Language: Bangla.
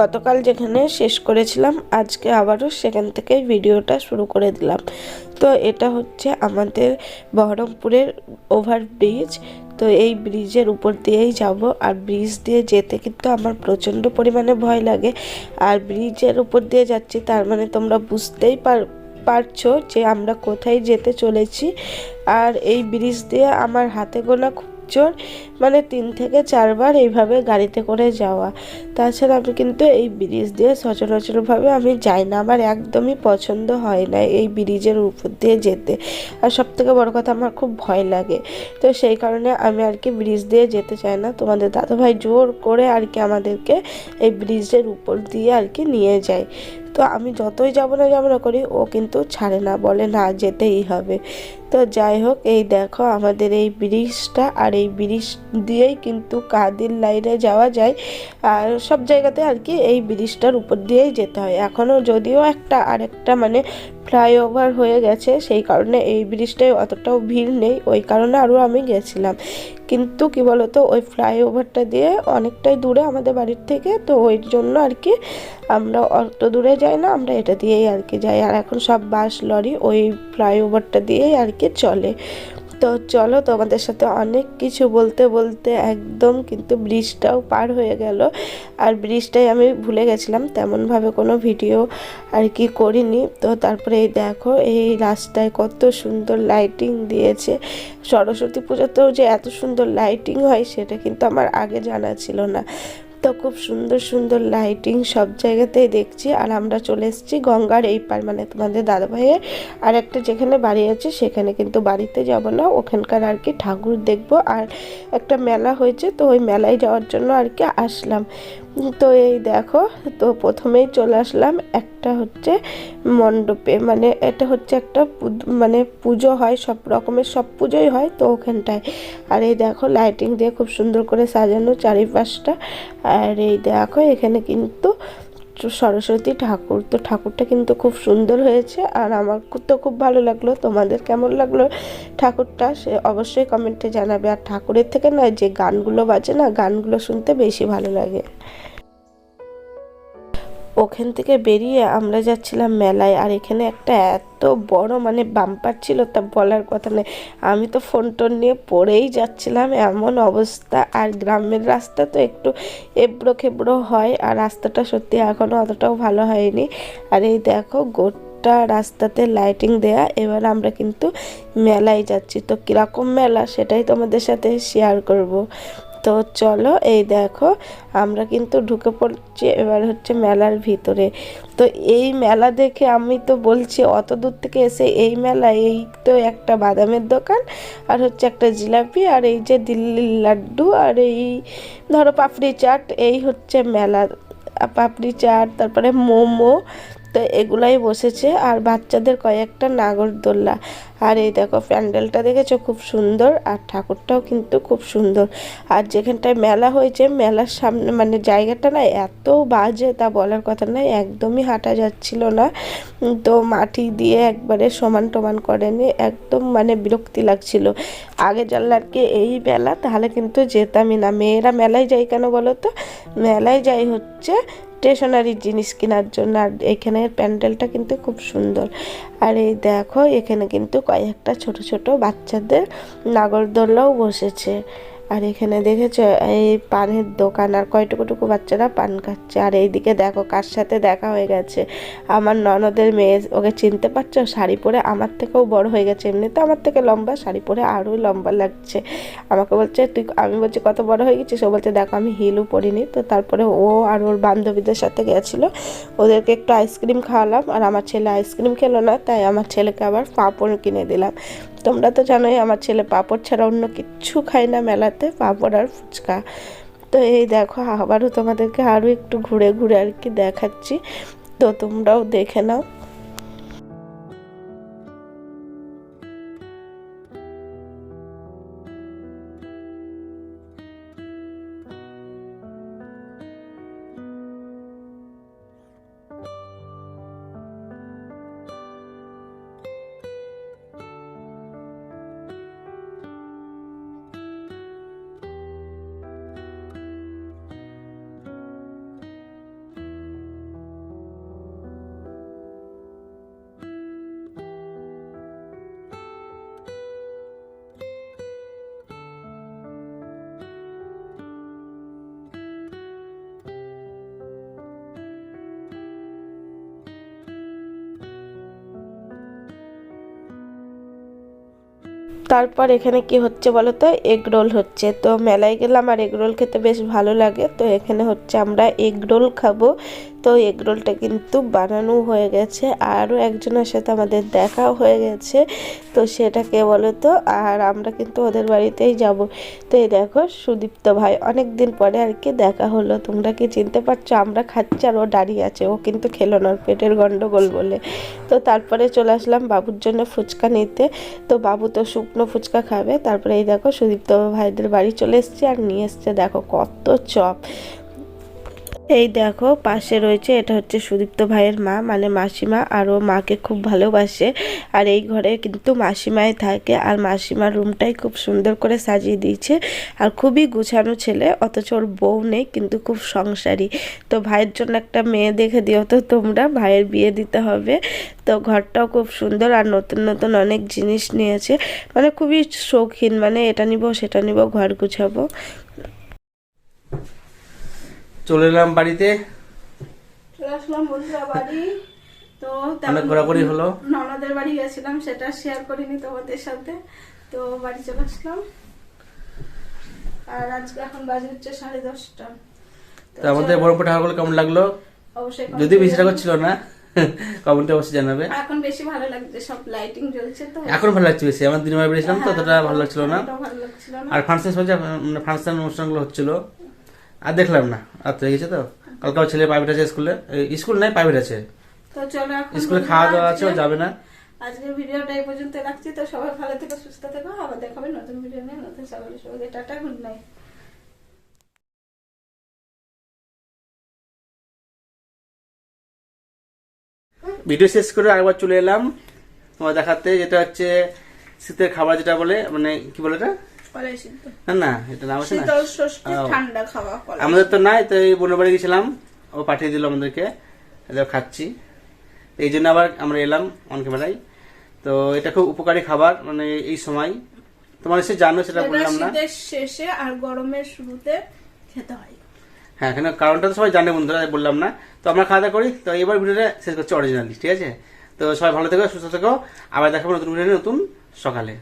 গতকাল যেখানে শেষ করেছিলাম, আজকে আবারও সেখান থেকে ভিডিওটা শুরু করে দিলাম। তো এটা হচ্ছে আমাদের বহরমপুরের ওভার ব্রিজ তো এই ব্রিজের উপর দিয়েই যাব। আর ব্রিজ দিয়ে যেতে কিন্তু আমার প্রচণ্ড পরিমাণে ভয় লাগে। আর ব্রিজের উপর দিয়ে যাচ্ছি, তার মানে তোমরা বুঝতেই পার, পারছ যে আমরা কোথায় যেতে চলেছি। আর এই ব্রিজ দিয়ে আমার হাতে গোনা খুব জোর মানে তিন থেকে চারবার এইভাবে গাড়িতে করে যাওয়া। তাছাড়া আমি কিন্তু এই ব্রিজ দিয়ে সচরাচরভাবে আমি যাই না। আমার একদমই পছন্দ হয় না এই ব্রিজের উপর দিয়ে যেতে। আর সব থেকে বড় কথা, আমার খুব ভয় লাগে। তো সেই কারণে আমি আর কি ব্রিজ দিয়ে যেতে চাই না। তোমাদের দাদাভাই জোর করে আর কি আমাদেরকে এই ব্রিজের উপর দিয়ে আর কি নিয়ে যায়। তো আমি যতই যাব না যাব না করি, ও কিন্তু ছাড়ে না, বলে না যেতেই হবে। তো যাই হোক, এই দেখো আমাদের এই ব্রিজটা আর এই ব্রিজ দিয়েই কিন্তু কাদির লাইনে যাওয়া যায়। আর সব জায়গাতে আর কি এই ব্রিজটার উপর দিয়েই যেতে হয়। এখনও যদিও একটা আরেকটা মানে ফ্লাইওভার হয়ে গেছে, সেই কারণে এই ব্রিজটায় অতটাও ভিড় নেই, ওই কারণে আরও আমি গেছিলাম। কিন্তু কি বলতো, ওই ফ্লাইওভারটা দিয়ে অনেকটাই দূরে আমাদের বাড়ির থেকে, তো ওই জন্য আর কি আমরা অত দূরে যাই না, আমরা এটা দিয়েই আর কি যাই। আর এখন সব বাস, লরি ওই ফ্লাইওভারটা দিয়েই আর কি চলে। তো চলো তোমাদের সাথে অনেক কিছু বলতে বলতে একদম কিন্তু ব্রিজটাও পার হয়ে গেল। আর ব্রিজটাই আমি ভুলে গেছিলাম, তেমনভাবে কোনো ভিডিও আর কি করিনি। তো তারপরে এই দেখো, এই রাস্তায় কত সুন্দর লাইটিং দিয়েছে। সরস্বতী পুজোতেও যে এত সুন্দর লাইটিং হয়, সেটা কিন্তু আমার আগে জানা ছিল না। তো খুব সুন্দর সুন্দর লাইটিং সব জায়গাতেই দেখছি। আর আমরা চলে এসেছি গঙ্গার এই পার মানে তোমাদের দাদাভাইয়ের। আর একটা যেখানে বাড়ি আছে, সেখানে কিন্তু বাড়িতে যাব না। ওখানকার আর কি ঠাকুর দেখব। আর একটা মেলা হয়েছে, তো ওই মেলায় যাওয়ার জন্য আর কি আসলাম। তো এই দেখো, তো প্রথমেই চলে আসলাম একটা হচ্ছে মণ্ডপে মানে এটা হচ্ছে একটা মানে পুজো হয়, সব রকমের সব পুজোই হয় তো ওখানটায়। আর এই দেখো লাইটিং দিয়ে খুব সুন্দর করে সাজানো চারিপাশটা। আর এই দেখো এখানে কিন্তু সরস্বতী ঠাকুর, তো ঠাকুরটা কিন্তু খুব সুন্দর হয়েছে। আর আমার তো খুব ভালো লাগল, তোমাদের কেমন লাগল ঠাকুরটা সে অবশ্যই কমেন্টে জানাবে। আর ঠাকুরের থেকে নয়, যে গানগুলো বাজে না, গানগুলো শুনতে বেশি ভালো লাগে। ওখান থেকে বেরিয়ে আমরা যাচ্ছিলাম মেলায়। আর এখানে একটা এত বড় মানে বাম্পার ছিল, তা বলার কথা নেই আমি তো ফোন টোন নিয়ে পড়েই যাচ্ছিলাম, এমন অবস্থা। আর গ্রামের রাস্তা তো একটু এবড়ো খেবড়ো হয়, আর রাস্তাটা সত্যি এখনও অতটাও ভালো হয়নি। আর এই দেখো গোটা রাস্তাতে লাইটিং দেয়া, এবার আমরা কিন্তু মেলায় যাচ্ছি। তো কীরকম মেলা সেটাই তোমাদের সাথে শেয়ার করব। তো চলো, এই দেখো, আমরা কিন্তু ঢুকে পড়ছি এবার হচ্ছে মেলার ভিতরে। তো এই মেলা দেখে আমি তো বলছি, অত দূর থেকে এসে এই মেলা এই তো একটা বাদামের দোকান, আর হচ্ছে একটা জিলাপি, আর এই যে দিল্লির লাড্ডু, আর এই ধরো পাপড়ি চাট, এই হচ্ছে মেলা। পাপড়ি চাট, তারপরে মোমো তো এগুলাই বসেছে আর বাচ্চাদের কয়েকটা নাগরদোল্লা। আর এই দেখো, প্যান্ডেলটা দেখেছ? খুব সুন্দর আর ঠাকুরটাও কিন্তু খুব সুন্দর। আর যেখানটায় মেলা হয়েছে, মেলার সামনে মানে জায়গাটা না এত বাজে, তা বলার কথা নয়, একদমই হাঁটা যাচ্ছিল না। তো মাটি দিয়ে একবারে সমান টমান করেনি একদম মানে বিরক্তি লাগছিল। আগে জানলে আর কি এই মেলা, তাহলে কিন্তু যেতামই না। মেয়েরা মেলায় যাই কেন বলো তো? মেলায় যাই হচ্ছে স্টেশনারি জিনিস কেনার জন্য। আর এখানের প্যান্ডেলটা কিন্তু খুব সুন্দর। আর এই দেখো, এখানে কিন্তু কয়েকটা ছোট ছোট বাচ্চাদের নাগরদোল্লাও বসেছে। আর এখানে দেখেছ, এই পানের দোকান, আর কয়টুকুটুকু বাচ্চারা পান খাচ্ছে। আর এইদিকে দেখো কার সাথে দেখা হয়ে গেছে। আমার ননদের মেয়ে, ওকে চিনতে পারছ? শাড়ি পরে আমার থেকেও বড় হয়ে গেছে। এমনিতে আমার থেকে লম্বা, শাড়ি পরে আরও লম্বা লাগছে। আমাকে বলছে, তুই আমি বলছি, কত বড় হয়ে গেছিস? ও বলছে, দেখো, আমি হিলও পরিনি। তো তারপরে ও আর ওর বান্ধবীদের সাথে গেছিল। ওদেরকে একটু আইসক্রিম খাওয়ালাম। আর আমার ছেলে আইসক্রিম খেলো না, তাই আমার ছেলেকে আবার পাঁপড় কিনে দিলাম। তোমরা তো জানোই আমার ছেলে পাঁপড় ছাড়া অন্য কিচ্ছু খায় না মেলাতে, পাঁপড় আর ফুচকা। তো এই দেখো, আবারও তোমাদেরকে আরও একটু ঘুরে ঘুরে আর কি দেখাচ্ছি। তো তোমরাও দেখে নাও। তারপর এখানে কি হচ্ছে বলো তো এগ রোল হচ্ছে। তো মেলায় গেলাম আর এগ রোল খেতে বেশ ভালো লাগে। তো এখানে হচ্ছে আমরা এগ রোল খাব। তো এগ রোলটা কিন্তু বানানো হয়ে গেছে। আরও একজনের সাথে আমাদের দেখাও হয়ে গেছে। তো সেটা কে বলো তো আর আমরা কিন্তু ওদের বাড়িতেই যাব। তো এই দেখো, সুদীপ্ত ভাই অনেক দিন পরে আর কি দেখা হলো। তোমরা কি চিনতে পারছ? আমরা খাচ্ছি আর ও দাঁড়িয়ে আছে। ও কিন্তু খেলো না পেটের গন্ডগোল বলে। তো তারপরে চলে আসলাম বাবুর জন্য ফুচকা নিতে। তো বাবু তো শুকনো ফুচকা খাবে। তারপরে এই দেখো, সুদীপ্ত ভাইদের বাড়ি চলে এসছে আর নিয়ে এসছে। দেখো কত চপ। এই দেখো, পাশে রয়েছে, এটা হচ্ছে সুদীপ্ত ভাইয়ের মা মানে মাসিমা, আর ও মাকে খুব ভালোবাসে। আর এই ঘরে কিন্তু মাসিমাই থাকে, আর মাসিমার রুমটাই খুব সুন্দর করে সাজিয়ে দিয়েছে। আর খুবই গুছানো ছেলে, অথচ ওর বউ নেই, কিন্তু খুব সংসারী। তো ভাইয়ের জন্য একটা মেয়ে দেখে দিও তো তোমরা, ভাইয়ের বিয়ে দিতে হবে। তো ঘরটাও খুব সুন্দর, আর নতুন নতুন অনেক জিনিস নিয়েছে। মানে খুবই শৌখিন মানে এটা নিব, সেটা নিব, ঘর গুছাবো। চলে এলাম বাড়িতে। চলে আসলাম বন্ধুরা বাড়ি। তো অনেক ঘোরাঘুরি হলো। ননদের বাড়ি গেছিলাম সেটা শেয়ার করিনি তোমাদের সাথে। তো বাড়ি চলে আসলাম। আর আজকে এখন বাজে হচ্ছে সাড়ে দশটা। তো আমাদের বরমপুর ঠাকুরগুলো কেমন লাগল? অবশ্যই যদি বেশি টাকা ছিল না কমেন্টে অবশ্যই জানাবে। এখন বেশি ভালো লাগছে সব লাইটিং জ্বলছে তো। এখন ভালো লাগছে বেশি আমার দিনের বেরিয়েছিলাম তো অতটা ভালো লাগছিল না। অতটা ভালো লাগছিল না। আর ফাংশন চলছে মানে ফাংশন অনুষ্ঠানগুলো হচ্ছিল। আর দেখলাম না আর তো গেছে তো। কালকে ছেলে প্রাইভেট আছে স্কুলে। স্কুল নাই প্রাইভেট আছে। তো চলো এখন স্কুলে খাওয়া দাওয়া আছে যাবে না। আজকের ভিডিওটা এই পর্যন্ত রাখছি তো সবাই ভালো থেকো সুস্থ থেকো আবার দেখাবে নতুন ভিডিও নিয়ে নতুন সকালে সবাইকে টাটা গুড নাইট ভিডিও শেষ করে আরেকবার চলে এলাম। তোমার দেখাতে যেটা হচ্ছে শীতের খাবার যেটা বলে মানে কি বলে এটা? না না এটা নাম আছে না। শীতল ষষ্ঠী ও। ঠান্ডা খাওয়া আমাদের তো নাই তো এই বোনের বাড়ি গেছিলাম। ও পাঠিয়ে দিল আমাদেরকে। এটা খাচ্ছি। এই জন্য আবার আমরা এলাম অন ক্যামেরায় তো এটা খুব উপকারী খাবার মানে এই সময়। তোমার সে জানো সেটা বললাম না। শেষে আর গরমের শুরুতে খেতে হয়। হ্যাঁ কেন কারণটা তো সবাই জানে বন্ধুরা বললাম না। তো আমরা খাওয়া দাওয়া করি। তো এবার ভিডিওটা শেষ করছি অরিজিনালি ঠিক আছে? তো সবাই ভালো থেকো সুস্থ থেকো। আবার দেখাবো নতুন ভিডিও নতুন সকালে।